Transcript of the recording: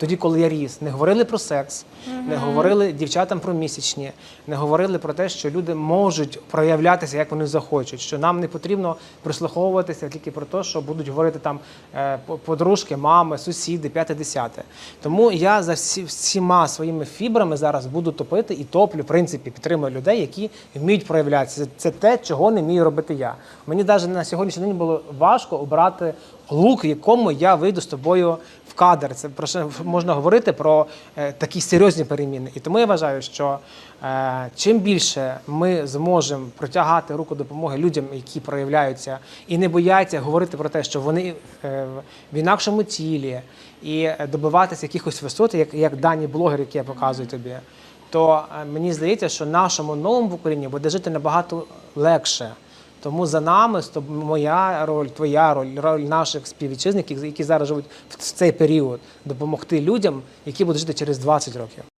тоді, коли я ріс, не говорили про секс, не говорили дівчатам про місячні, не говорили про те, що люди можуть проявлятися, як вони захочуть. Що нам не потрібно прислуховуватися тільки про те, що будуть говорити там е, подружки, мами, сусіди, п'яте, десяте. Тому я за всі, всіма своїми фібрами зараз буду топити і топлю, в принципі, підтримую людей, які вміють проявлятися. Це, це те, чого не вмію робити я. Мені навіть на сьогоднішній день було важко обрати лук, в якому я вийду з тобою в кадр. Це про що можна говорити про е, такі серйозні переміни. І тому я вважаю, що е, чим більше ми зможемо протягати руку допомоги людям, які проявляються, і не бояться говорити про те, що вони е, в інакшому тілі, і добиватися якихось висот, як, як дані блогери, які я показую тобі. То мені здається, що нашому новому поколінню буде жити набагато легше. Тому за нами моя роль, твоя роль, роль наших співвітчизників, які зараз живуть в цей період, допомогти людям, які будуть жити через 20 років.